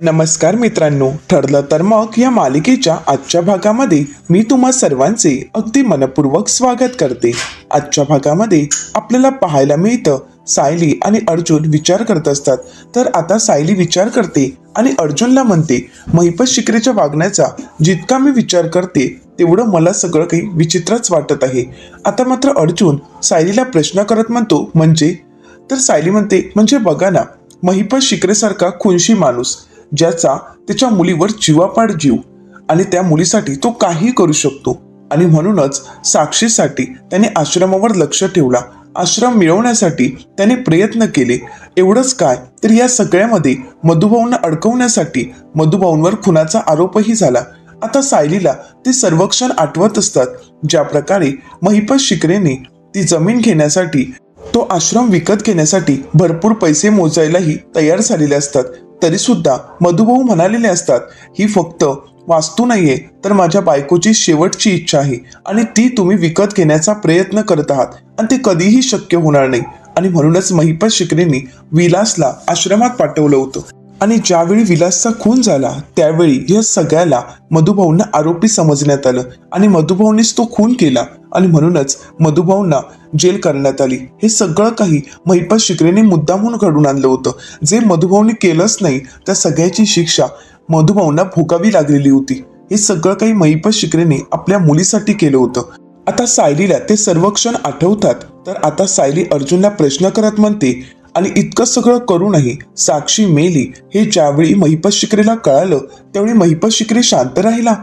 नमस्कार मित्रांनो ठरलं तर मग या मालिकेच्या आजच्या भागामध्ये मी तुम्हा सर्वांचे अगदी मनपूर्वक स्वागत करते. आजच्या भागामध्ये आपल्याला पाहायला मिळतं सायली आणि अर्जुन विचार करत असतात. तर आता सायली विचार करते आणि अर्जुनला म्हणते महिपत शिकरेच्या वागण्याचा जितका मी विचार करते तेवढं मला सगळं काही विचित्रच वाटत आहे. आता मात्र अर्जुन सायलीला प्रश्न करत म्हणतो म्हणजे? तर सायली म्हणते म्हणजे बघा ना महिपत शिकरेसारखा खुनशी माणूस ज्याचा त्याच्या मुलीवर जीवापाड जीव आणि त्या मुलीसाठी तो काही करू शकतो. आणि म्हणूनच साक्षीसाठी त्याने आश्रमावर लक्ष ठेवला. आश्रम मिळवण्यासाठी त्याने प्रयत्न केले. एवढंच काय तर या सगळ्यामध्ये मधुभाऊंना अडकवण्यासाठी मधुभाऊंवर खुनाचा आरोपही झाला. आता सायलीला ते सर्वक्षण आठवत असतात. ज्या प्रकारे महिपत शिकरेने ती जमीन घेण्यासाठी तो आश्रम विकत घेण्यासाठी भरपूर पैसे मोजायलाही तयार झालेले असतात. तरी सुद्धा मधुभाऊ म्हणालेले असतात ही फक्त वास्तू नाहीये तर माझ्या बायकोची शेवटची इच्छा आहे आणि ती तुम्ही विकत घेण्याचा प्रयत्न करत आहात आणि ते कधीही शक्य होणार नाही. आणि म्हणूनच महिपत शिकरेंनी विलासला आश्रमात पाठवलं होतं. आणि ज्यावेळी विलासचा खून झाला त्यावेळी या सगळ्याला मधुभाऊंना आरोपी समजण्यात आलं आणि मधुभाऊंनीच तो खून केला आणि म्हणूनच मधुभाऊंना जेल करण्यात आली. हे सगळं काही महिपत शिकरेने मुद्दामून घडून आणलं होतं. जे मधुभाऊंनी केलंच नाही त्या सगळ्याची शिक्षा मधुभाऊंना भोगावी लागलेली होती. हे सगळं काही महिपत शिकरेने आपल्या मुलीसाठी केलं होतं. आता सायलीला ते सर्व क्षण आठवतात. तर आता सायली अर्जुनला प्रश्न करत म्हणते आणि इतकं सगळं करूनही साक्षी मेली हे ज्यावेळी महिपत शिकरेला कळालं त्यावेळी महिपत शिकरे शांत राहिला.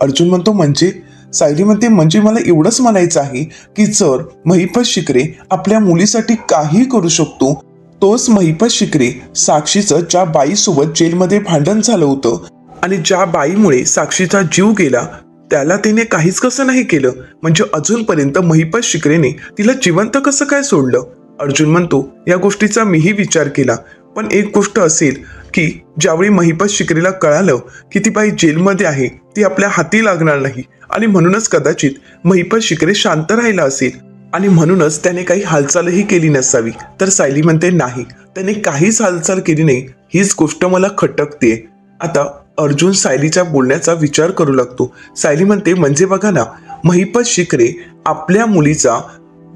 अर्जुन म्हणतो म्हणजे सायली म्हणते म्हणजे मला एवढंच म्हणायचं आहे की जर महिपत शिकरे आपल्या मुलीसाठी काही करू शकतो तोच महिपत शिकरे साक्षीचं ज्या बाईसोबत जेलमध्ये भांडण झालं होतं आणि ज्या बाईमुळे साक्षीचा जीव गेला त्याला तिने काहीच कसं नाही केलं. म्हणजे अजूनपर्यंत महिपत शिकरेने तिला जिवंत कसं काय सोडलं? अर्जुन म्हणतो या गोष्टीचा मीही विचार केला. पण एक गोष्ट असेल की ज्यावेळी महिपत शिकरीला कळालं की ती बाई जेलमध्ये आहे ती आपल्या हाती लागणार नाही. आणि म्हणूनच कदाचित महिपत शिकरे शांत राहिला असेल. आणि म्हणूनच त्याने काही हालचालही केली नसावी. तर सायली म्हणते नाही त्याने काहीच हालचाल केली नाही. हीच गोष्ट मला खटकते. आता अर्जुन सायलीच्या बोलण्याचा विचार करू लागतो. सायली म्हणते म्हणजे बघा ना महिपत शिकरे आपल्या मुलीचा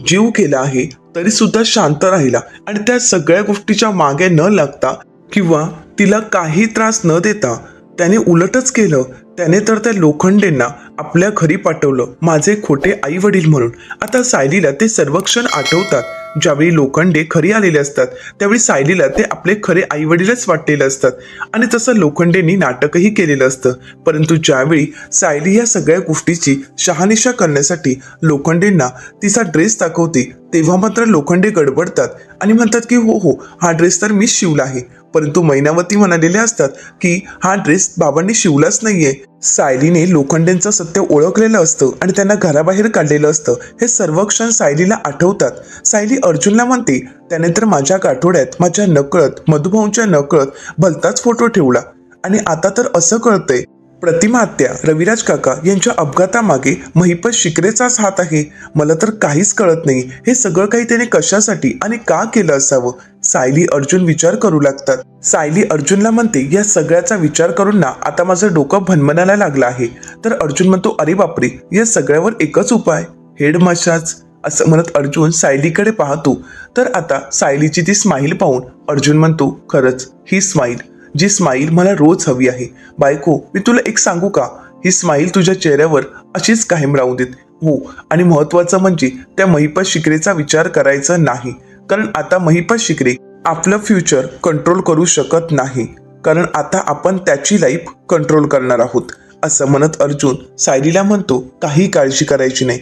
जीव केला आहे तरी सुद्धा शांत राहिला. आणि त्या सगळ्या गोष्टीच्या मागे न लागता किंवा तिला काही त्रास न देता त्याने उलटच केलं. त्याने तर त्या लोखंडेंना आपल्या घरी पाठवलं माझे खोटे आई वडील म्हणून. आता सायलीला ते सर्वक्षण आठवतात. ज्यावेळी लोखंडे खरी आलेले असतात त्यावेळी सायलीला ते आपले खरे आई वडीलच वाटलेले असतात. आणि तसं लोखंडेंनी नाटकही केलेलं असतं. परंतु ज्यावेळी सायली या सगळ्या गोष्टीची शहानिशा करण्यासाठी लोखंडेंना तिचा ड्रेस दाखवते तेव्हा मात्र लोखंडे गडबडतात आणि म्हणतात की हो हो हा ड्रेस तर मी शिवला आहे. परंतु मैनावती म्हणालेले असतात की हा ड्रेस बाबांनी शिवलाच नाहीये. सायलीने लोखंडेंचं सत्य ओळखलेलं असतं आणि त्यांना घराबाहेर काढलेलं असतं. हे सर्व क्षण सायलीला आठवतात. सायली अर्जुनला म्हणते त्याने तर माझ्या गाठोड्यात माझ्या नकळत मधुभाऊंच्या नकळत भलताच फोटो ठेवला. आणि आता तर असं कळतंय. प्रतिमा आत्या रविराज काका यांच्या अपघातामागे महिपत शिकरेचाच हात आहे. मला तर काहीच कळत नाही. हे सगळं काही त्याने कशासाठी आणि का केलं असावं? सायली अर्जुन विचार करू लागतात. सायली अर्जुनला म्हणते या सगळ्याचा विचार करून ना आता माझं डोकं भनभनायला लागलं आहे. तर अर्जुन म्हणतो अरे बापरे या सगळ्यावर एकच उपाय हेड मशाच असं म्हणत अर्जुन सायलीकडे पाहतो. तर आता सायलीची ती स्माईल पाहून अर्जुन म्हणतो खरंच ही स्माईल जी स्माईल मला रोज हवी आहे. बायको मी तुला एक सांगू का? ही स्माईल तुझ्या चेहऱ्यावर अशीच कायम राहू देत. हो आणि महत्वाचं म्हणजे त्या महिपत शिकरेचा विचार करायचा नाही. कारण आता महिपत शिकरे आपलं फ्युचर कंट्रोल करू शकत नाही. कारण आता आपण त्याची लाईफ कंट्रोल करणार आहोत असं म्हणत अर्जुन सायलीला म्हणतो काही काळजी करायची नाही.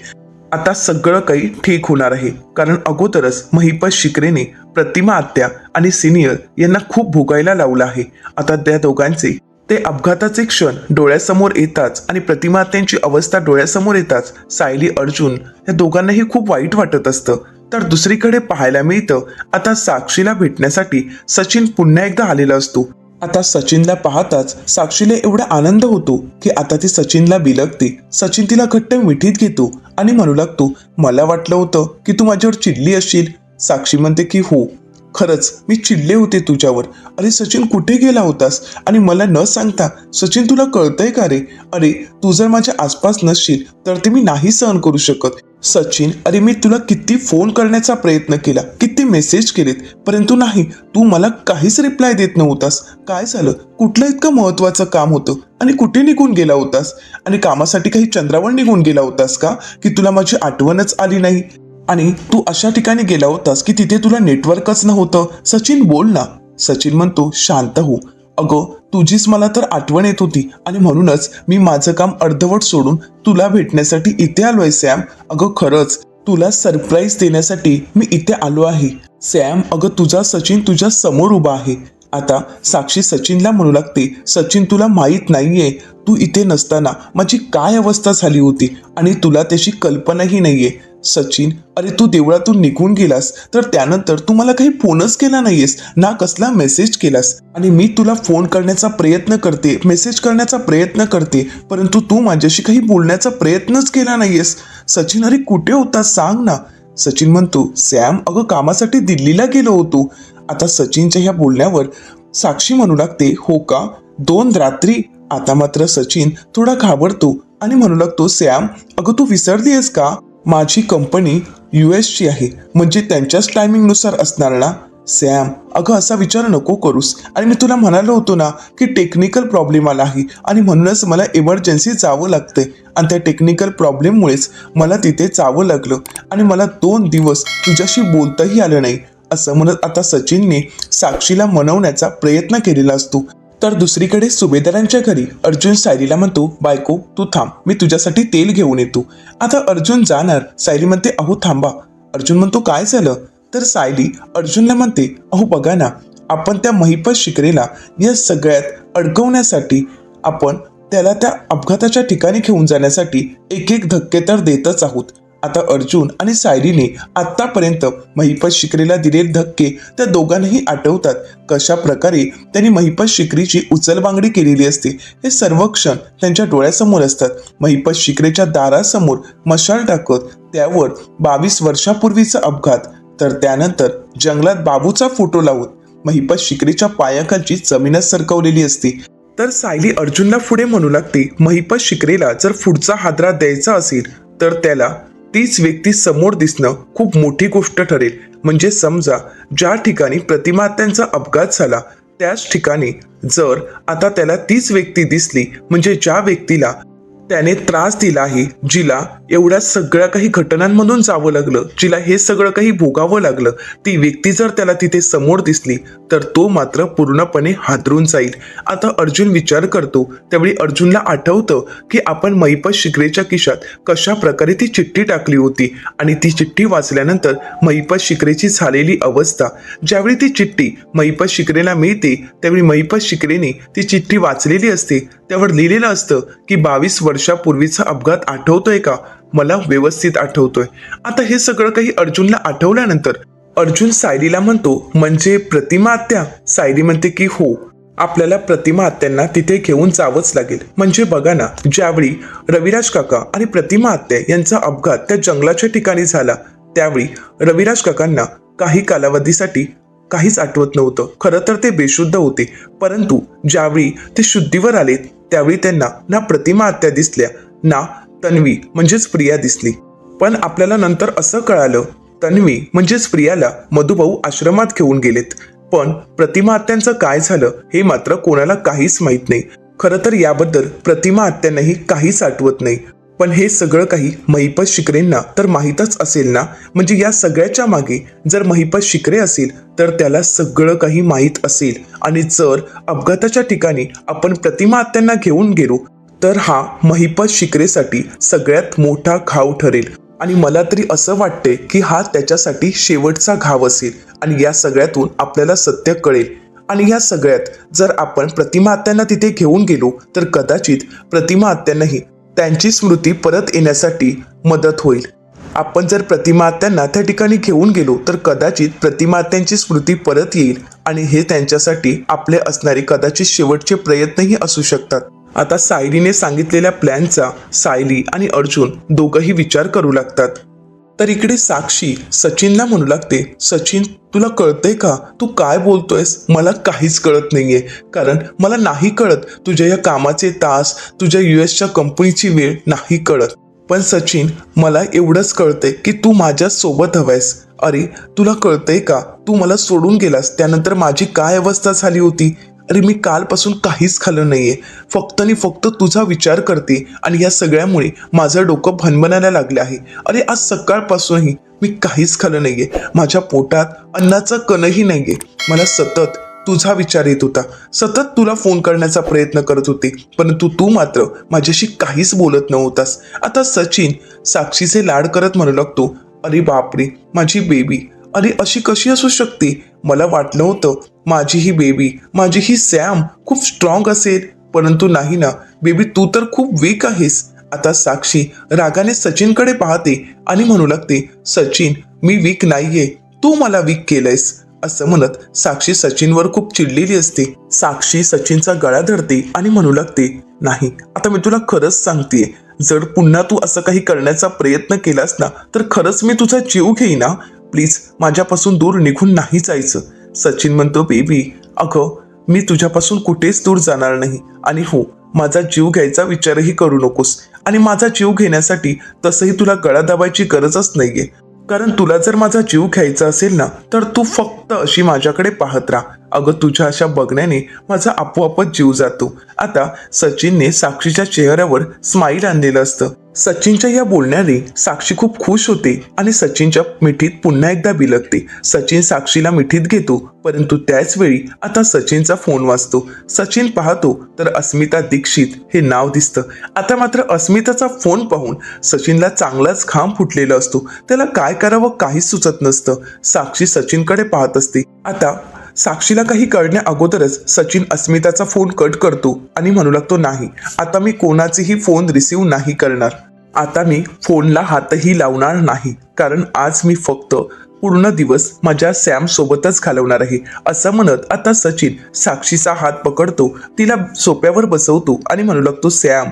आता सगळं काही ठीक होणार आहे. कारण अगोदरच महिपत शिकरेने प्रतिमा आत्या आणि सिनियर यांना खूप भोगायला लावलं आहे. आता त्या दोघांचे ते अपघाताचे क्षण डोळ्यासमोर येताच आणि प्रतिमा आत्यांची अवस्था डोळ्यासमोर येताच सायली अर्जुन या दोघांनाही खूप वाईट वाटत असतं. तर दुसरीकडे पाहायला मिळतं आता साक्षीला भेटण्यासाठी सचिन पुन्हा एकदा आलेला असतो. आता सचिनला पाहताच साक्षीला एवढा आनंद होतो की आता ती सचिनला बिलगते. सचिन तिला घट्ट मिठीत घेतो आणि म्हणू लागतो मला वाटलं होतं की तू माझ्यावर चिडली असशील. साक्षी म्हणते की हो खरंच मी चिडले होते तुझ्यावर. अरे सचिन कुठे गेला होतास? आणि मला न सांगता सचिन तुला कळतंय का रे? अरे तू जर माझ्या आसपास नसशील तर ते मी नाही सहन करू शकत. सचिन अरे मी तुला किती फोन करण्याचा प्रयत्न केला किती मेसेज केलेत? परंतु नाही तू मला काहीच रिप्लाय देत नव्हतास. काय झालं? कुठलं इतकं महत्वाचं काम होतं? आणि कुठे निघून गेला होतास? आणि कामासाठी काही चंद्रावर निघून गेला होतास का? की तुला माझी आठवणच आली नाही? आणि तू अशा ठिकाणी गेला होतास की तिथे तुला नेटवर्कच नव्हतं? सचिन बोल ना. सचिन म्हणतो शांत हो. अगं तुझीच मला तर आठवण येत होती आणि म्हणूनच मी माझं काम अर्धवट सोडून तुला भेटण्यासाठी इथे आलोय सॅम. अगं खरंच तुला सरप्राईज देण्यासाठी मी इथे आलो आहे. सॅम अगं तुझा सचिन तुझ्या समोर उभा आहे. आता साक्षी सचिनला म्हणू लागते सचिन तुला माहीत नाहीये तू इथे नसताना माझी काय अवस्था झाली होती आणि तुला त्याची कल्पनाही नाहीये. सचिन अरे तू देवळातून निघून गेलास तर त्यानंतर तू मला काही फोनच केला नाहीयेस. ना कसला मेसेज केलास. आणि मी तुला फोन करण्याचा प्रयत्न करते मेसेज करण्याचा प्रयत्न करते परंतु तू माझ्याशी काही बोलण्याचा प्रयत्नच केला नाहीयेस. सचिन अरे कुठे होता? सांग ना. सचिन म्हणतो सॅम अगं कामासाठी दिल्लीला गेलो होतो. आता सचिनच्या ह्या बोलण्यावर साक्षी म्हणू लागते हो का? दोन रात्री. आता मात्र सचिन थोडा घाबरतो आणि म्हणू लागतो सॅम अगं तू विसरलीयस का? माझी कंपनी यू एसची आहे. म्हणजे त्यांच्याच टायमिंगनुसार असणार ना सॅम अगं असा विचार नको करूस. आणि मी तुला म्हणालो होतो ना की टेक्निकल प्रॉब्लेम आला आहे. आणि म्हणूनच मला इमर्जन्सी जावं लागतंय. आणि त्या टेक्निकल प्रॉब्लेममुळेच मला तिथे जावं लागलं. आणि मला दोन दिवस तुझ्याशी बोलताही आलं नाही. असं म्हणत आता सचिनने साक्षीला मनवण्याचा प्रयत्न केलेला असतो. तर दुसरीकडे सुभेदारांच्या घरी अर्जुन सायलीला म्हणतो बायको तू थांब मी तुझ्यासाठी तेल घेऊन येतो. आता अर्जुन जाणार सायली म्हणते अहो थांबा. अर्जुन म्हणतो काय झालं? तर सायली अर्जुनला म्हणते अहो बघा ना आपण त्या महिपत शिकरेला या सगळ्यात अडकवण्यासाठी आपण त्याला त्या अपघाताच्या ठिकाणी घेऊन जाण्यासाठी एक एक धक्के तर देतच आहोत. आता अर्जुन आणि सायलीने आतापर्यंत महिपत शिकरीला दिलेले धक्के त्या दोघांनाही आठवतात. कशा प्रकारे त्यांनी महिपत शिकरीची उचलबांगडी केलेली असते हे सर्व क्षण त्यांच्या डोळ्यासमोर असतात. महिपत शिकरेच्या दारासमोर मशाल टाकत त्यावर बावीस वर्षापूर्वीचा अपघात तर त्यानंतर जंगलात बाबूचा फोटो लावून महिपत शिकरीच्या पायाखालची जमीनच सरकवलेली असते. तर सायली अर्जुनला पुढे म्हणू लागते महिपत शिकरेला जर पुढचा हादरा द्यायचा असेल तर त्याला तीच व्यक्ती समोर दिसणं खूप मोठी गोष्ट ठरेल. म्हणजे समजा ज्या ठिकाणी प्रतिमात्यांचा अपघात झाला त्याच ठिकाणी जर आता त्याला तीच व्यक्ती दिसली म्हणजे ज्या व्यक्तीला त्याने त्रास दिला आहे जिला एवढ्या सगळ्या काही घटनांमधून जावं लागलं जिला हे सगळं काही भोगावं लागलं ती व्यक्ती जर त्याला तिथे समोर दिसली तर तो मात्र पूर्णपणे हादरून जाईल. आता अर्जुन विचार करतो त्यावेळी अर्जुनला आठवतं की आपण महिपत शिकरेच्या खिशात कशा प्रकारे ती चिठ्ठी टाकली होती आणि ती चिठ्ठी वाचल्यानंतर महिपत शिकरेची झालेली अवस्था. ज्यावेळी ती चिठ्ठी महिपत शिकरेला मिळते त्यावेळी महिपत शिकरेने ती चिठ्ठी वाचलेली असते त्यावर लिहिलेलं असतं की बावीस वर्षापूर्वीचा अपघात आठवतोय का? मला व्यवस्थित आठवतोय. आता हे सगळं काही अर्जुनला आठवल्यानंतर अर्जुन सायलीला म्हणतो म्हणजे प्रतिमा आत्या? सायली म्हणते की हो. आपल्याला प्रतिमा आत्यांना तिथे घेऊन जावंच लागेल. म्हणजे बघा ना ज्यावेळी रविराज काका आणि प्रतिमा आत्या यांचा अपघात त्या जंगलाच्या ठिकाणी झाला त्यावेळी रविराज काकांना काही कालावधीसाठी काहीच आठवत नव्हतं. खरं तर ते बेशुद्ध होते. परंतु ज्यावेळी ते शुद्धीवर आले त्यावेळी त्यांना ना प्रतिमा आत्या दिसल्या ना तन्वी म्हणजेच प्रिया दिसली. पण आपल्याला नंतर असं कळालं तन्वी म्हणजेच प्रियाला मधुभाऊ आश्रमात घेऊन गेलेत. पण प्रतिमा आत्यांचं काय झालं हे मात्र कोणाला काहीच माहीत नाही. खरं तर याबद्दल प्रतिमा आत्यांनाही काहीच आठवत नाही. पण हे सगळं काही महिपत शिकरेंना तर माहीतच असेल ना? म्हणजे या सगळ्याच्या मागे जर महिपत शिकरे असेल तर त्याला सगळं काही माहीत असेल. आणि जर अपघाताच्या ठिकाणी आपण प्रतिमा आत्यांना घेऊन गेलो तर हा महिपत शिकरेसाठी सगळ्यात मोठा घाव ठरेल. आणि मला तरी असं वाटते की हा त्याच्यासाठी शेवटचा घाव असेल आणि या सगळ्यातून आपल्याला सत्य कळेल. आणि या सगळ्यात जर आपण प्रतिमा आत्यांना तिथे घेऊन गेलो तर कदाचित प्रतिमा आत्यांनाही त्यांची स्मृती परत येण्यासाठी मदत होईल. आपण जर प्रतिमात्यांना त्या ठिकाणी घेऊन गेलो तर कदाचित प्रतिमात्यांची स्मृती परत येईल. आणि हे त्यांच्यासाठी आपले असणारे कदाचित शेवटचे प्रयत्नही असू शकतात. आता सायलीने सांगितलेल्या प्लॅनचा सायली आणि अर्जुन दोघंही विचार करू लागतात. तर इकडे साक्षी सचिनला म्हणू लागते सचिन तुला कळतंय का? तू काय बोलतोयस? मला काहीच कळत नाहीये. कारण मला नाही कळत तुझ्या या कामाचे तास तुझ्या युएसच्या कंपनीची वेळ नाही कळत. पण सचिन मला एवढंच कळतंय की तू माझ्या सोबत हवायस अरे तुला कळतंय का? तू मला सोडून गेलास त्यानंतर माझी काय अवस्था झाली होती? अरे मी कालपासून काहीच खाल्लं नाहीये. फक्त आणि फक्त तुझा विचार करते आणि या सगळ्यामुळे माझं डोकं भनभनायला लागले आहे. अरे आज सकाळपासूनही मी काहीच खाल्लं नाहीये. माझ्या पोटात अन्नाचा कणही नाहीये. मला सतत तुझा विचार येत होता. सतत तुला फोन करण्याचा प्रयत्न करत होते परंतु तू मात्र माझ्याशी काहीच बोलत नव्हतास. आता सचिन साक्षीचे लाड करत म्हणू लागतो अरे बापरे माझी बेबी अरे अशी कशी असू शकते? मला वाटलं होतं माझी ही बेबी माझी ही सॅम खूप स्ट्रॉंग असेल. परंतु नाही ना बेबी तू तर खूप वीक आहेस. आता साक्षी रागाने सचिनकडे पाहते आणि म्हणू लागते सचिन मी वीक नाहीये. तू मला वीक केलंयस. असं म्हणत साक्षी सचिनवर खूप चिडलेली असते. साक्षी सचिनचा गळा धरते आणि म्हणू लागते नाही आता मी तुला खरंच सांगतेय जर पुन्हा तू असं काही करण्याचा प्रयत्न केलास ना तर खरंच मी तुझा जीव घेईना प्लीज माझ्यापासून दूर निघून नाही जायचं. सचिन म्हणतो बेबी अगं मी तुझ्यापासून कुठेच दूर जाणार नाही. आणि हो माझा जीव घ्यायचा विचारही करू नकोस. आणि माझा जीव घेण्यासाठी तसंही तुला गळा दाबायची गरजच नाहीये. कारण तुला जर माझा जीव घ्यायचा असेल ना तर तू फक्त अशी माझ्याकडे पाहत राहा. अगं तुझ्या अशा बघण्याने माझा आपोआपच जीव जातो. आता सचिनने साक्षीच्या चेहऱ्यावर स्माईल आणलेलं असतं. सचिनच्या या बोलण्याने साक्षी खूप खुश होते आणि सचिनच्या मिठीत पुन्हा एकदा बिलगते. सचिन साक्षीला मिठीत घेतो परंतु त्याच वेळी आता सचिनचा फोन वाजतो. सचिन पाहतो तर अस्मिता दीक्षित हे नाव दिसतं. आता मात्र अस्मिताचा फोन पाहून सचिनला चांगलाच खांब फुटलेला असतो. त्याला काय करावं काहीच सुचत नसतं. साक्षी सचिनकडे पाहत असते. आता साक्षीला काही कळण्या अगोदरच सचिन अस्मिताचा फोन कट करतो आणि म्हणू लागतो नाही आता मी कोणाचेही फोन रिसीव नाही करणार. आता मी फोनला हातही लावणार नाही कारण आज मी फक्त पूर्ण दिवस माझ्या सॅम सोबतच घालवणार आहे. असं म्हणत आता सचिन साक्षीचा हात पकडतो तिला सोप्यावर बसवतो आणि म्हणू लागतो सॅम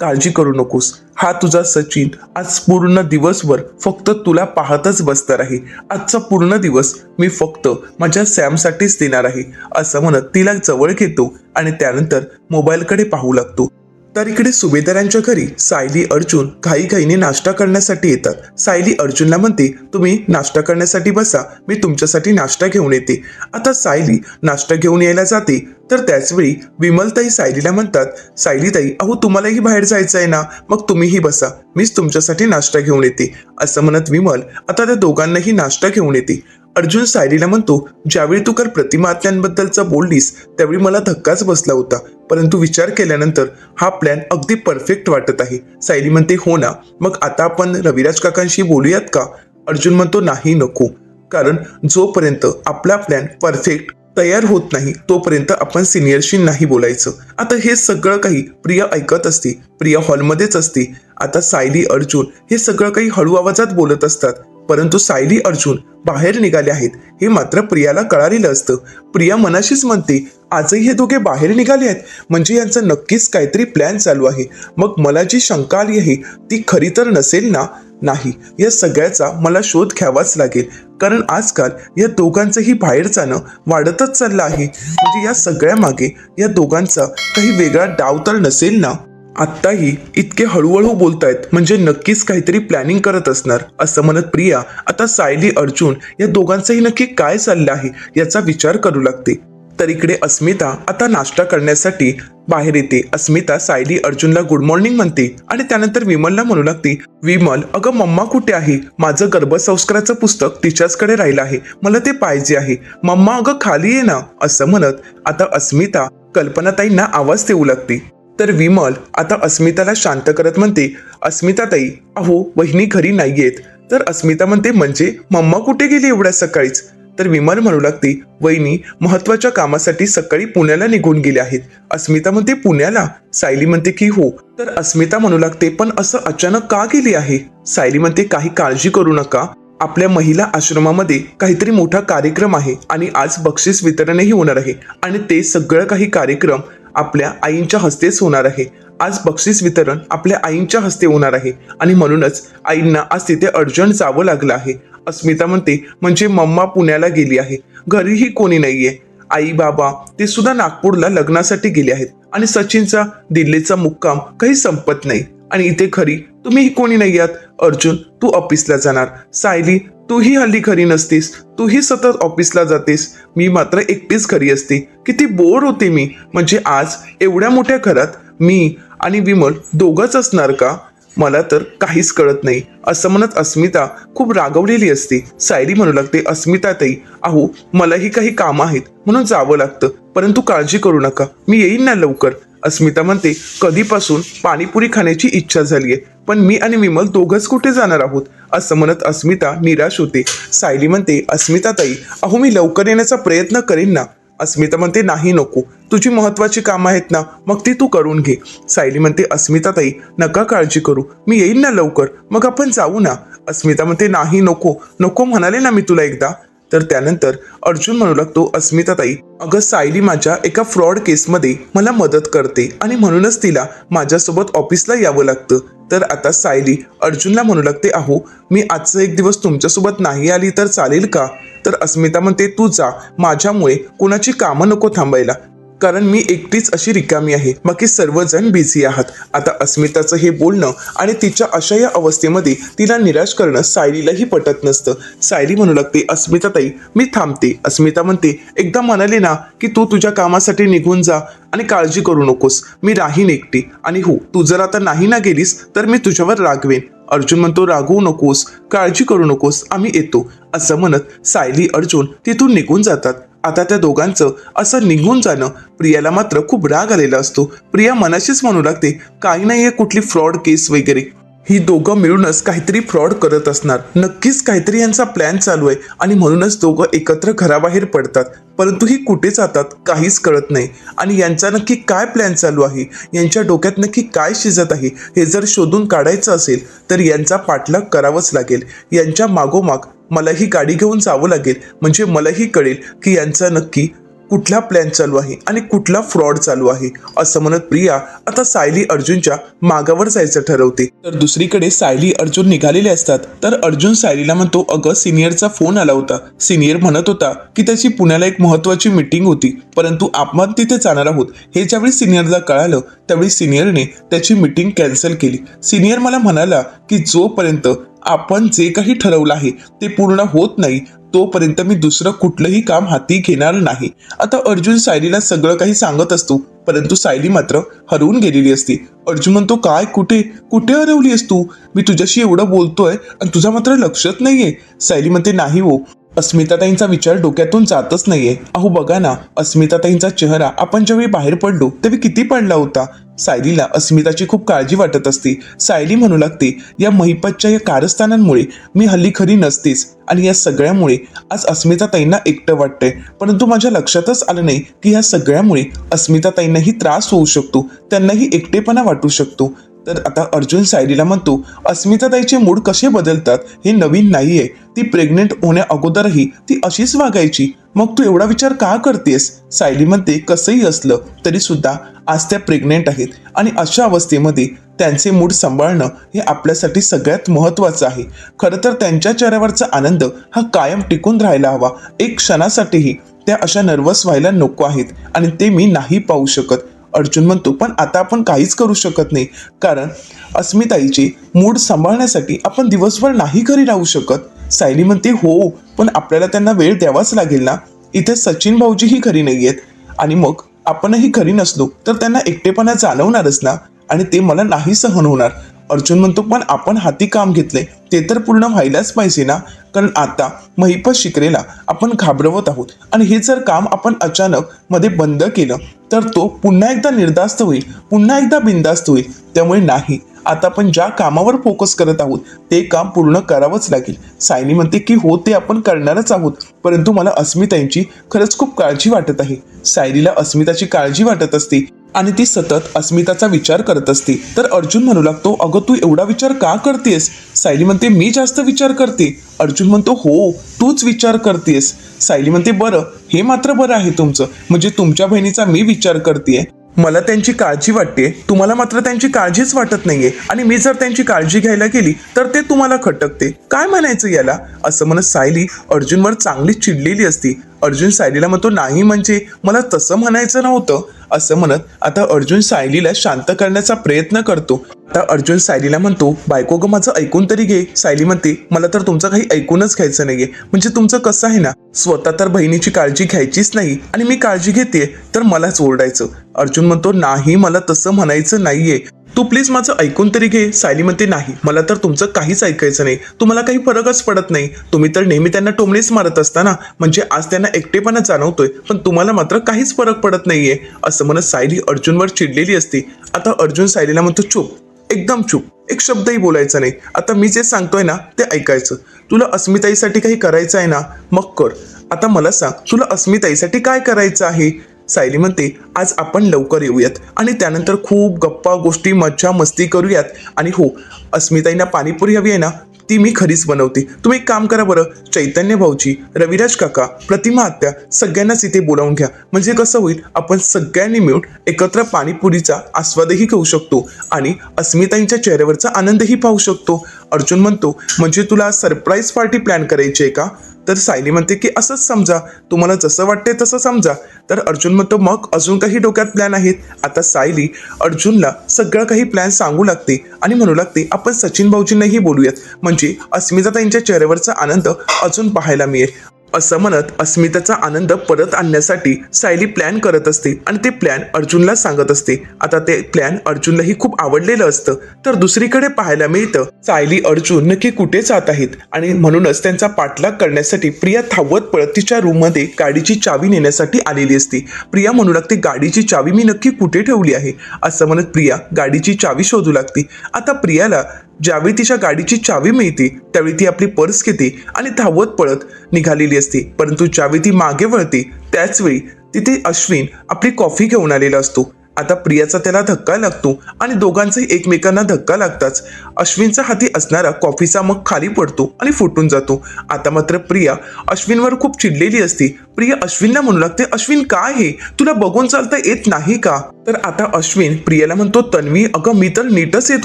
काळजी करू नकोस. हा तुझा सचिन आज पूर्ण दिवसभर फक्त तुला पाहतच बसणार आहे आजचा पूर्ण दिवस मी फक्त माझ्या सॅमसाठीच देणार आहे असं म्हणत तिला जवळ घेतो आणि त्यानंतर मोबाईलकडे पाहू लागतो. तर इकडे सुभेदारांच्या घरी सायली अर्जुन घाईघाईने नाश्ता करण्यासाठी येतात. सायली अर्जुनला म्हणते तुम्ही नाश्ता करण्यासाठी बसा मी तुमच्यासाठी नाश्ता घेऊन येते. आता सायली नाश्ता घेऊन यायला जाते तर त्याचवेळी विमलताई सायलीला म्हणतात सायलीताई अहो तुम्हालाही बाहेर जायचं आहे ना? मग तुम्हीही बसा मीच तुमच्यासाठी नाश्ता घेऊन येते. असं म्हणत विमल आता त्या दोघांनाही नाश्ता घेऊन येते. अर्जुन सायलीला म्हणतो ज्यावेळी तू काल प्रतिमातल्यांबद्दलचं बोललीस त्यावेळी मला धक्काच बसला होता. परंतु विचार केल्यानंतर हा प्लॅन अगदी परफेक्ट वाटत आहे. सायली म्हणते हो ना मग आता आपण रविराज काकांशी बोलूयात का? अर्जुन म्हणतो नाही नको. कारण जोपर्यंत आपला प्लॅन परफेक्ट तयार होत नाही तोपर्यंत आपण सिनियरशी नाही बोलायचं. आता हे सगळं काही प्रिया ऐकत असते प्रिया हॉलमध्येच असते. आता सायली अर्जुन हे सगळं काही हळू आवाजात बोलत असतात. परंतु सायली अर्जुन बाहेर निघाले आहेत. हे मात्र प्रियाला कळालेलं असतं. प्रिया मनाशीच म्हणते आजही हे दोघे बाहेर निघाले आहेत. म्हणजे यांचं नक्कीच काहीतरी प्लॅन चालू आहे. मग मला जी शंका आली आहे ती खरी तर नसेल ना? नाही. या सगळ्याचा मला शोध घ्यावाच लागेल. कारण आजकाल या दोघांचंही बाहेर जाणं वाढतच चाललं आहे. म्हणजे या सगळ्या मागे या दोघांचा काही वेगळा डाव तर नसेल ना? आत्ताही इतके हळूहळू बोलतायत म्हणजे नक्कीच काहीतरी प्लॅनिंग करत असणार असं म्हणत प्रिया आता सायली अर्जुन या दोघांचंही नक्की काय चाललं आहे याचा विचार करू लागते. तर इकडे अस्मिता आता नाश्ता करण्यासाठी बाहेर येते. अस्मिता सायली अर्जुनला गुड मॉर्निंग म्हणते आणि त्यानंतर विमलला म्हणू लागते विमल अगं मम्मा कुठे आहे? माझं गर्भसंस्काराचं पुस्तक तिच्याचकडे राहिलं आहे. मला ते पाहिजे आहे. मम्मा अगं खाली ये ना असं म्हणत आता अस्मिता कल्पनाताईंना आवाज देऊ लागते. तर विमल आता अस्मिताला शांत करत म्हणते अस्मिताताई अहो वहिनी घरी नाहीयेत. तर अस्मिता म्हणते म्हणजे मम्मा कुठे गेली एवढ्या सकाळीच? तर विमल म्हणू लागते वहिनी महत्त्वाच्या कामासाठी सकाळी पुण्याला निघून गेले आहेत. अस्मिता म्हणते पुण्याला? सायली म्हणते की हो. तर अस्मिता म्हणू लागते पण असं अचानक का गेली आहे? सायली म्हणते काही काळजी करू नका. आपल्या महिला आश्रमामध्ये काहीतरी मोठा कार्यक्रम आहे आणि आज बक्षीस वितरणही होणार आहे आणि ते सगळं काही कार्यक्रम आपल्या आईंच्या हस्तेच होणार आहे. आज बक्षीस वितरण आपल्या आईंच्या हस्ते होणार आहे. आणि म्हणूनच आईंना आज तिथे अर्जंट जावं लागलं आहे. अस्मिता म्हणते म्हणजे मम्मा पुण्याला गेली आहे. घरीही कोणी नाहीये. आई बाबा ते सुद्धा नागपूरला लग्नासाठी गेले आहेत. आणि सचिनचा दिल्लीचा मुक्काम काही संपत नाही. आणि इथे खरी तुम्ही कोणी नाही आहात अर्जुन तू ऑफिसला जाणार. सायली तूही हल्ली घरी नसतीस. तूही सतत ऑफिसला जातेस. मी मात्र एकटीच घरी असते. किती बोर होते मी. म्हणजे आज एवढ्या मोठ्या घरात मी आणि विमल दोघंच असणार का? मला तर काहीच कळत नाही. असं म्हणत अस्मिता खूप रागवलेली असते. सायरी म्हणू लागते अस्मिता ताई अहो मलाही काही कामं आहेत. म्हणून जावं लागतं. परंतु काळजी करू नका. मी येईन ना लवकर. अस्मिता म्हणते कधीपासून पाणीपुरी खाण्याची इच्छा झाली आहे पण मी आणि विमल दोघंच कुठे जाणार आहोत? असं म्हणत अस्मिता निराश होते. सायली म्हणते अस्मिता ताई अहो मी लवकर येण्याचा प्रयत्न करेन ना. अस्मिता म्हणते नाही नको. तुझी महत्वाची कामं आहेत ना मग ती तू करून घे. सायली म्हणते अस्मिता ताई नका काळजी करू. मी येईन ना लवकर. मग आपण जाऊ ना. अस्मिता म्हणते नाही नको. नको म्हणाले ना मी तुला एकदा. तर त्यानंतर अर्जुन म्हणू लागतो अस्मिताताई अगं सायली माझ्या एका फ्रॉड केसमध्ये मला मदत करते आणि म्हणूनच तिला माझ्यासोबत ऑफिसला यावं लागतं. तर आता सायली अर्जुनला म्हणू लागते अहो मी आजचा एक दिवस तुमच्यासोबत नाही आली तर चालेल का? तर अस्मिता म्हणते तू जा माझ्यामुळे कुणाची कामं नको थांबायला. कारण मी एकटीच अशी रिकामी आहे. बाकी सर्वजण बिझी आहात. आता अस्मिताचं हे बोलणं आणि तिच्या अशा या अवस्थेमध्ये तिला निराश करणं सायलीलाही पटत नसतं. सायली म्हणू लागते अस्मिता ताई मी थांबते. अस्मिता म्हणते एकदा म्हणाले ना की तू तुझ्या कामासाठी निघून जा आणि काळजी करू नकोस. मी राहीन एकटी. आणि हो तू जर आता नाही ना गेलीस तर मी तुझ्यावर रागवेन. अर्जुन म्हणतो रागवू नकोस काळजी करू नकोस आम्ही येतो. असं म्हणत सायली अर्जुन तिथून निघून जातात. आता त्या दोघांचं असं निघून जाणं प्रियाला मात्र खूप राग आलेला असतो. प्रिया मनाशीच म्हणू लागते काही नाही आहे कुठली फ्रॉड केस वगैरे. ही दोघं मिळूनच काहीतरी फ्रॉड करत असणार. नक्कीच काहीतरी यांचा प्लॅन चालू आहे आणि म्हणूनच दोघं एकत्र घराबाहेर पडतात. परंतु ही कुठे जातात काहीच कळत नाही. आणि यांचा नक्की काय प्लॅन चालू आहे? यांच्या डोक्यात नक्की काय शिजत आहे? हे जर शोधून काढायचं असेल तर यांचा पाठलाग करावाच लागेल. यांच्या मागोमाग मलाही गाडी घेऊन जावं लागेल. म्हणजे मलाही कळेल की यांचा नक्की कुठला प्लॅन चालू आहे आणि कुठला फ्रॉड चालू आहे असं म्हणत प्रिया आता सायली अर्जुनच्या मागावर जायचं ठरवते. तर दुसरीकडे सायली अर्जुन निघालेले असतात. तर अर्जुन सायलीला म्हणतो अगं सिनियरचा फोन आला होता. सिनियर म्हणत होता की त्याची पुण्याला एक महत्वाची मीटिंग होती परंतु आपण तिथे जाणार आहोत. हे ज्यावेळी सिनियरला कळालं त्यावेळी सिनियरने त्याची मीटिंग कॅन्सल केली. सिनियर मला म्हणाला की जोपर्यंत आपण जे काही ठरवलं आहे ते पूर्ण होत नाही तोपर्यंत मी दुसरं कुठलंही काम हाती घेणार नाही. आता अर्जुन सायलीला सगळं काही सांगत असतो परंतु सायली मात्र हरवून गेलेली असती. अर्जुन म्हणतो काय कुठे? कुठे हरवली आहेस तू? मी तुझ्याशी एवढं बोलतोय आणि तुझा मात्र लक्षात नाहीये. सायली म्हणते नाही हो अस्मिताताईंचा विचार डोक्यातून जातच नाहीये. अहो बघा ना अस्मिताताईंचा चेहरा आपण ज्यावेळी बाहेर पडलो तेव्हा किती पडला होता? सायलीला अस्मिताची खूप काळजी वाटत असते. सायली म्हणू लागते या महिपतच्या या कारस्थानांमुळे मी हल्ली खरी नसतेच आणि या सगळ्यामुळे आज अस्मिताताईंना एकटं वाटतंय. परंतु माझ्या लक्षातच आलं नाही की या सगळ्यामुळे अस्मिताताईंनाही त्रास होऊ शकतो त्यांनाही एकटेपणा वाटू शकतो. तर आता अर्जुन सायलीला म्हणतो अस्मिताताईचे मूड कसे बदलतात हे नवीन नाहीये. ती प्रेग्नेंट होण्या अगोदरही ती अशीच वागायची. मग तू एवढा विचार का करतेस? सायली म्हणते कसंही असलं तरी सुद्धा आज त्या प्रेग्नेंट आहेत. आणि अशा अवस्थेमध्ये त्यांचे मूड सांभाळणं हे आपल्यासाठी सगळ्यात महत्वाचं आहे. खरं तर त्यांच्या चेहऱ्यावरचा आनंद हा कायम टिकून राहायला हवा. एक क्षणासाठीही त्या अशा नर्वस व्हायला नको आहेत. आणि ते मी नाही पाहू शकत. अर्जुन म्हणतो पण आता आपण काहीच करू शकत नाही. कारण अस्मिताईचे मूड सांभाळण्यासाठी आपण दिवसभर नाही घरी राहू शकत. सायली म्हणते हो पण आपल्याला त्यांना वेळ द्यावाच लागेल ना? इथे सचिन भाऊजीही घरी नाही आहेत. आणि मग आपणही घरी नसलो तर त्यांना एकटेपणा जाणवणारच ना? आणि ते मला नाही सहन होणार. अर्जुन म्हणतो पण आपण हाती काम घेतले ते तर पूर्ण व्हायलाच पाहिजे ना? कारण आता महिपत शिकरेला आपण घाबरवत आहोत. आणि हे जर काम आपण अचानक मध्ये बंद केलं तर तो पुन्हा एकदा निर्धास्त होईल पुन्हा एकदा बिंदास्त होईल. त्यामुळे नाही आता आपण ज्या कामावर फोकस करत आहोत ते काम पूर्ण करावंच लागेल. सायनी म्हणते की हो ते आपण करणारच आहोत. परंतु मला अस्मिताईंची खरंच खूप काळजी वाटत आहे. सायलीला अस्मिताची काळजी वाटत असते. आणि ती सतत अस्मिताचा विचार करत असते. तर अर्जुन म्हणू लागतो अगं तू एवढा विचार का करतेस? सायली म्हणते मी जास्त विचार करते. अर्जुन म्हणतो हो तूच विचार करतेस. सायली म्हणते बरं हे मात्र बरं आहे तुमचं. म्हणजे तुमच्या बहिणीचा मी विचार करतेय. मला त्यांची काळजी वाटते तुम्हाला मात्र त्यांची काळजीच वाटत नाहीये. आणि मी जर त्यांची काळजी घ्यायला गेली तर ते तुम्हाला खटकते. काय म्हणायचं याला? असं म्हणत सायली अर्जुनवर चांगली चिडलेली असती. अर्जुन सायलीला म्हणतो नाही म्हणजे? मला तसं म्हणायचं नव्हतं. असं म्हणत आता अर्जुन सायलीला शांत करण्याचा प्रयत्न करतो. आता अर्जुन सायलीला म्हणतो बायको ग माझं ऐकून तरी घे. सायली म्हणते मला तर तुमचं काही ऐकूनच घ्यायचं नाहीये. म्हणजे तुमचं कसं आहे ना? स्वतः तर बहिणीची काळजी घ्यायचीच नाही आणि मी काळजी घेते तर मलाच ओरडायचं. अर्जुन म्हणतो नाही मला तसं म्हणायचं नाहीये. तू प्लीज माझं ऐकून तरी घे सायली म्हणते नाही मला तर तुमचं काहीच ऐकायचं नाही. तुम्हाला काही फरकच पडत नाही. तुम्ही तर नेहमी त्यांना टोमणीच मारत असता ना? म्हणजे आज त्यांना एकटेपणा जाणवतोय पण तुम्हाला मात्र काहीच फरक पडत नाहीये. असं म्हणत सायली अर्जुनवर चिडलेली असते. आता अर्जुन सायलीला म्हणतो चुप एकदम चुप. एक शब्दही बोलायचा नाही. आता मी जे सांगतोय ना ते ऐकायचं. तुला अस्मिताईसाठी काही करायचं आहे ना? मग कर. आता मला सांग तुला अस्मिताईसाठी काय करायचं आहे? सायली म्हणते आज आपण लवकर येऊयात आणि त्यानंतर खूप गप्पा गोष्टी मज्जा मस्ती करूयात. आणि हो अस्मिताईंना पाणीपुरी हवी आहे ना ती मी खरीच बनवते. तुम्ही एक काम करा बरं चैतन्य भाऊजी रविराज काका प्रतिमा आत्या सगळ्यांनाच इथे बोलावून घ्या. म्हणजे कसं होईल आपण सगळ्यांनी मिळून एकत्र पाणीपुरीचा आस्वादही घेऊ शकतो आणि अस्मिताईंच्या चेहऱ्यावरचा आनंदही पाहू शकतो. अर्जुन म्हणतो म्हणजे तुला सरप्राईज पार्टी प्लॅन करायची आहे का? तर सायली म्हणते की असंच समजा. तुम्हाला जसं वाटते तसं समजा. तर अर्जुन म्हणतो मग अजून काही डोक्यात प्लॅन आहेत? आता सायली अर्जुनला सगळं काही प्लॅन सांगू लागते आणि म्हणू लागते आपण सचिन भाऊजींनाही बोलूयात. म्हणजे अस्मिता अस्मिताताईंच्या चेहऱ्यावरचा आनंद अजून पाहायला मिळेल. असं म्हणत अस्मिताचा आनंद परत आणण्यासाठी सायली प्लॅन करत असते. आणि ते प्लॅन अर्जुनला सांगत असते. आता ते प्लॅन अर्जुनलाही खूप आवडलेलं असतं. तर दुसरीकडे पाहायला मिळतं सायली अर्जुन नक्की कुठे जात आहेत? आणि म्हणूनच त्यांचा पाठलाग करण्यासाठी प्रिया थावत पळत तिच्या रूममध्ये गाडीची चावी नेण्यासाठी आलेली असते. प्रिया म्हणू लागते गाडीची चावी मी नक्की कुठे ठेवली आहे? असं म्हणत प्रिया गाडीची चावी शोधू लागते. आता प्रियाला ज्यावेळी तिच्या गाडीची चावी मिळते त्यावेळी ती आपली पर्स घेते आणि धावत पळत निघालेली असते. परंतु ज्यावेळी ती मागे वळते त्याचवेळी तिथे अश्विन आपली कॉफी घेऊन आलेला असतो. आता प्रियाचा त्याला धक्का लागतो आणि दोघांचाही एकमेकांना धक्का लागताच. अश्विनचा हाती असणारा कॉफीचा मग खाली पडतो आणि फुटून जातो. आता मात्र प्रिया अश्विनवर खूप चिडलेली असते. प्रिया अश्विनला म्हणू लागते अश्विन काय हे? तुला बघून चालता येत नाही का? तर आता अश्विन प्रियाला म्हणतो तन्वी अगं मी तर नीटच येत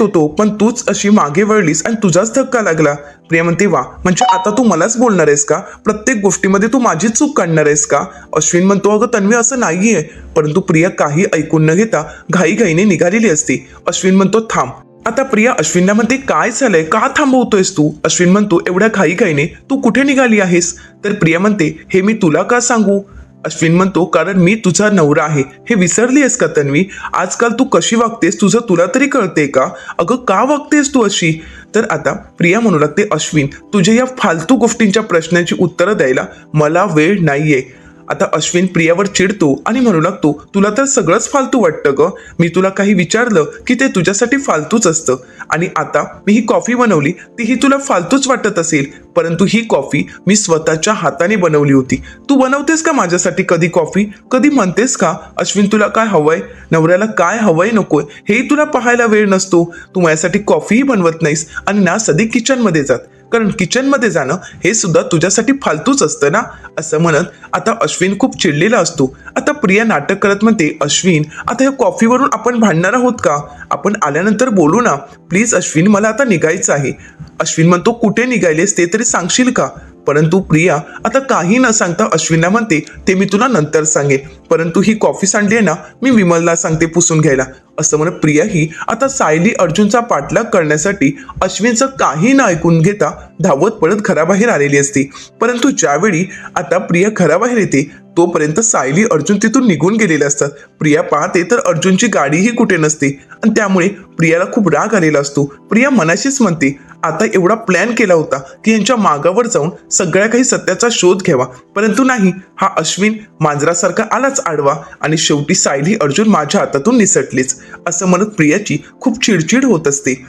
होतो पण तूच अशी मागे वळलीस आणि तुझाच धक्का लागला. प्रिया म्हणते वा म्हणजे आता तू मलाच बोलणार आहेस का? प्रत्येक गोष्टीमध्ये तू माझी चूक काढणार आहेस का? अश्विन म्हणतो अगं तन्वी असं नाहीये. परंतु प्रिया काही ऐकून न घेता घाईघाईने निघालेली असते. अश्विन म्हणतो थांब आता प्रिया अश्विनला म्हणते काय झालंय? का थांबवतोयस तू? अश्विन म्हणतो एवढ्या घाईघाईने तू कुठे निघाली आहेस? तर प्रिया म्हणते हे मी तुला का सांगू? अश्विन म्हणतो कारण मी तुझा नवरा आहे. हे विसरली आहेस का तन्वी? आजकाल तू कशी वागतेस? तुझं तुला तरी कळते का? अगं का वागतेस तू अशी? तर आता प्रिया म्हणू लागते अश्विन तुझ्या या फालतू गोष्टींच्या प्रश्नांची उत्तरं द्यायला मला वेळ नाहीये. आता अश्विन प्रियावर चिडतो आणि म्हणू लागतो तुला तर सगळंच फालतू वाटतं ग. मी तुला काही विचारलं की ते तुझ्यासाठी फालतूच असतं. आणि आता मी ही कॉफी बनवली ती ही तुला फालतूच वाटत असेल. परंतु ही कॉफी मी स्वतःच्या हाताने बनवली होती. तू बनवतेस का माझ्यासाठी कधी कॉफी? कधी म्हणतेस का? अश्विन तुला काय हवंय? नवऱ्याला काय हवंय नकोय? हेही तुला पाहायला वेळ नसतो. तू माझ्यासाठी कॉफीही बनवत नाहीस आणि ना सधी किचनमध्ये जात. कारण किचनमध्ये जाणं हे सुद्धा तुझ्यासाठी फालतूच असतं ना? असं म्हणत आता अश्विन खूप चिडलेला असतो. आता प्रिया नाटक करत म्हणते अश्विन आता या कॉफीवरून आपण भांडणार आहोत का? आपण आल्यानंतर बोलू ना. प्लीज अश्विन मला आता निघायचं आहे. अश्विन म्हणतो कुठे निघायलेस? ते तरी सांगशील का? परंतु प्रिया आता काही न सांगता अश्विनला म्हणते ते मी तुला नंतर सांगेन. परंतु ही कॉफी सांडली आहे ना मी विमलला सांगते पुसून घ्यायला. असं म्हणत प्रिया ही आता सायली अर्जुनचा पाठलाग करण्यासाठी अश्विनचं काही न ऐकून घेता धावत पळत घराबाहेर आलेली असते. परंतु ज्यावेळी आता प्रिया घराबाहेर येते तोपर्यंत सायली अर्जुन तिथून निघून गेलेले असतात. प्रिया पाहते तर अर्जुनची गाडीही कुठे नसते. आणि त्यामुळे प्रियाला खूप राग आलेला असतो. प्रिया मनाशीच म्हणते आता एवढा प्लॅन केला होता की यांच्या मागावर जाऊन सगळ्या काही सत्याचा शोध घ्यावा. परंतु नाही हा अश्विन मांजरासारखा आलाच आडवा आणि शेवटी सायली अर्जुन माझ्या हातातून निसटलीच. असं म्हणत प्रियाची खूप चिडचिड होत असते.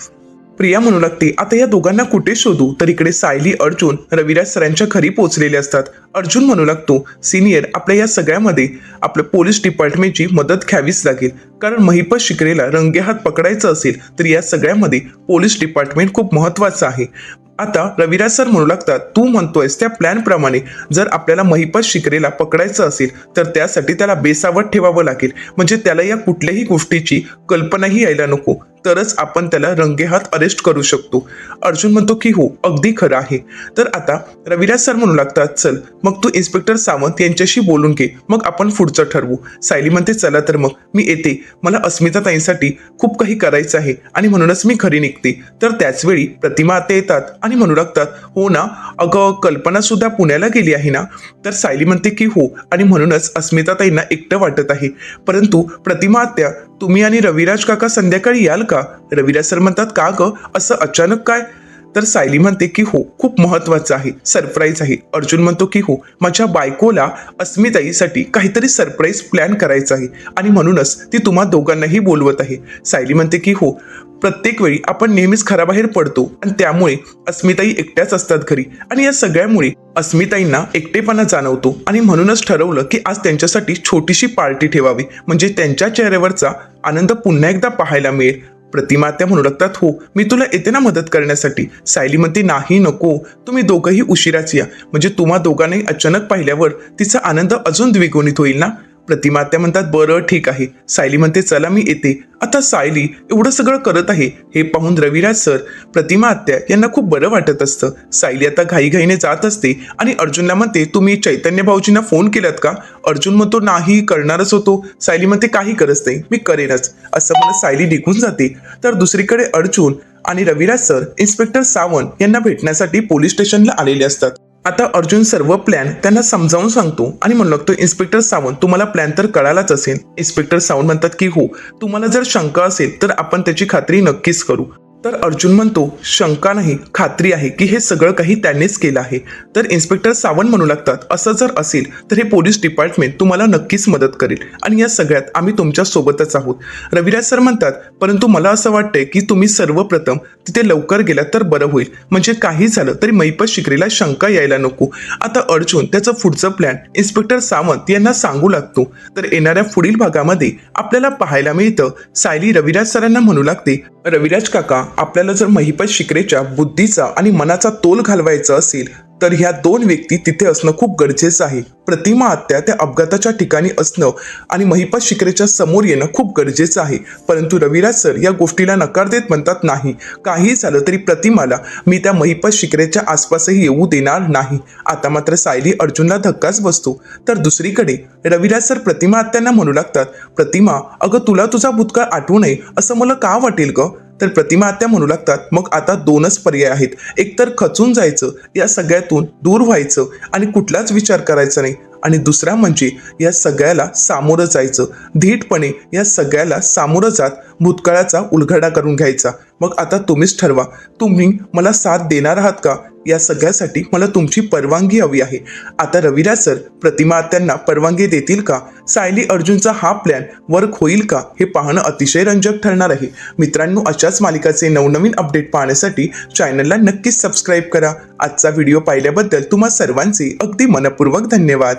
प्रिया म्हणू लागते आता या दोघांना कुठे शोधू? तर इकडे सायली अर्जुन रविराज सरांच्या घरी पोहोचलेले असतात. अर्जुन म्हणू लागतो सिनियर आपल्या या सगळ्यामध्ये आपल्या पोलीस डिपार्टमेंटची मदत घ्यावीच लागेल. कारण महिपत शिकरेला रंगेहात पकडायचं असेल तर या सगळ्यामध्ये पोलीस डिपार्टमेंट खूप महत्वाचं आहे. आता रविराज सर म्हणू लागतात तू म्हणतोयस त्या प्लॅनप्रमाणे जर आपल्याला महिपत शिकरेला पकडायचं असेल तर त्यासाठी त्याला बेसावत ठेवावं लागेल. म्हणजे त्याला या कुठल्याही गोष्टीची कल्पनाही यायला नको. तरच आपण त्याला रंगेहात अरेस्ट करू शकतो. अर्जुन म्हणतो की हो अगदी खरं आहे. तर आता रविराज सर म्हणू लागतात चल मग तू इन्स्पेक्टर सावंत यांच्याशी बोलून घे. मग आपण पुढचं ठरवू. सायली म्हणते चला तर मग मी येते. मला अस्मिता ताईंसाठी खूप काही करायचं आहे आणि म्हणूनच मी घरी निघते. तर त्याचवेळी प्रतिमा आता येतात आणि म्हणू लागतात हो ना अगं कल्पना सुद्धा पुण्याला गेली आहे ना? तर सायली म्हणते की हो आणि म्हणूनच अस्मिता ताईंना एकटं वाटत आहे. परंतु प्रतिमा आत्या तुम्ही आणि रविराज काका संध्याकाळी याल का? रविराज सर म्हणतात का ग? असं अचानक काय? तर सायली म्हणते की हो खूप महत्वाचं आहे सरप्राईज आहे. अर्जुन म्हणतो की हो माझ्या बायकोला अस्मिताईसाठी काहीतरी सरप्राईज प्लॅन करायचं आहे आणि म्हणूनच ती तुम्हा दोघांनाही बोलवत आहे. सायली म्हणते की हो प्रत्येक वेळी आपण नेहमीच घराबाहेर पडतो आणि त्यामुळे अस्मिताई एकट्याच असतात घरी. आणि या सगळ्यामुळे अस्मिताईंना एकटेपणा जाणवतो. आणि म्हणूनच ठरवलं की आज त्यांच्यासाठी छोटीशी पार्टी ठेवावी. म्हणजे त्यांच्या चेहऱ्यावरचा आनंद पुन्हा एकदा पाहायला मिळेल. प्रतिमा त्या म्हणू लागतात हो मी तुला येते ना मदत करण्यासाठी. सायली म्हणते नाही नको. तुम्ही दोघंही उशिराच या. म्हणजे तुम्हा दोघांनाही अचानक पाहिल्यावर तिचा आनंद अजून द्विगुणित होईल ना? प्रतिमा त्या म्हणतात बरं ठीक आहे. सायली म्हणते चला मी येते. आता सायली एवढं सगळं करत आहे हे पाहून रविराज सर प्रतिमा आत्या यांना खूप बरं वाटत असतं. सायली आता घाईघाईने जात असते आणि अर्जुनला म्हणते तुम्ही चैतन्य भाऊजींना फोन केलात का? अर्जुन म्हणतो नाही करणारच होतो. सायली म्हणते काही करत नाही मी करेनच. असं म्हणत सायली निघून जाते. तर दुसरीकडे अर्जुन आणि रविराज सर इन्स्पेक्टर सावंत यांना भेटण्यासाठी पोलीस स्टेशनला आलेले असतात. आता अर्जुन सर्व प्लॅन त्यांना समजावून सांगतो आणि म्हणू लागतो इन्स्पेक्टर सावंत तुम्हाला प्लॅन तर कळालाच असेल. इन्स्पेक्टर सावंत म्हणतात की हो तुम्हाला जर शंका असेल तर आपण त्याची खात्री नक्कीच करू. तर अर्जुन म्हणतो शंका नाही खात्री आहे की हे सगळं काही त्यांनीच केलं आहे. तर इन्स्पेक्टर सावंत म्हणू लागतात असं जर असेल तर हे पोलीस डिपार्टमेंट तुम्हाला नक्कीच मदत करेल. आणि या सगळ्यात आम्ही तुमच्या सोबतच आहोत. रविराज सर म्हणतात परंतु मला असं वाटतंय की तुम्ही सर्वप्रथम तिथे लवकर गेलात तर बरं होईल. म्हणजे काही झालं तरी मैपत शिकरीला शंका यायला नको. आता अर्जुन त्याचं पुढचं प्लॅन इन्स्पेक्टर सावंत यांना सांगू लागतो. तर येणाऱ्या पुढील भागामध्ये आपल्याला पाहायला मिळतं. सायली रविराज सरांना म्हणू लागते रविराज काका आपल्याला जर महिपत शिकरेच्या बुद्धीचा आणि मनाचा तोल घालवायचा असेल तर ह्या दोन व्यक्ती तिथे असणं खूप गरजेचं आहे. प्रतिमा आत्या त्या अपघाताच्या ठिकाणी असणं आणि महिपा शिकरेच्या समोर येणं खूप गरजेचं आहे. परंतु रविराज सर या गोष्टीला नकार देत म्हणतात नाही. काही झालं तरी प्रतिमाला मी त्या महिपा शिकरेच्या आसपासही येऊ देणार नाही. आता मात्र सायली अर्जुनला धक्काच बसतो. तर दुसरीकडे रविराज सर प्रतिमा आत्यांना म्हणू लागतात प्रतिमा अगं तुला तुझा भूतकाळ आठवू नये असं मला का वाटेल ग? तर प्रतिमा आत्या म्हणू लागतात. मग आता दोनच पर्याय आहेत. एकतर खचून जायचं या सगळ्यातून दूर व्हायचं आणि कुठलाच विचार करायचा नाही. आणि दुसरा म्हणजे या सगळ्याला सामोरं जायचं. धीटपणे या सगळ्याला सामोरं जात भूतकाळाचा उलगडा करून घ्यायचा. मग आता तुम्हीच ठरवा. तुम्ही मला साथ देणार आहात का? या सगळ्यासाठी मला तुमची परवानगी हवी आहे. आता रविराज सर प्रतिमा आत्यांना परवानगी देतील का? सायली अर्जुनचा हा प्लॅन वर्क होईल का? हे पाहणं अतिशय रंजक ठरणार आहे. मित्रांनो अशाच मालिकाचे नवनवीन अपडेट पाहण्यासाठी चॅनलला नक्कीच सबस्क्राईब करा. आजचा व्हिडिओ पाहिल्याबद्दल तुम्हा सर्वांचे अगदी मनपूर्वक धन्यवाद.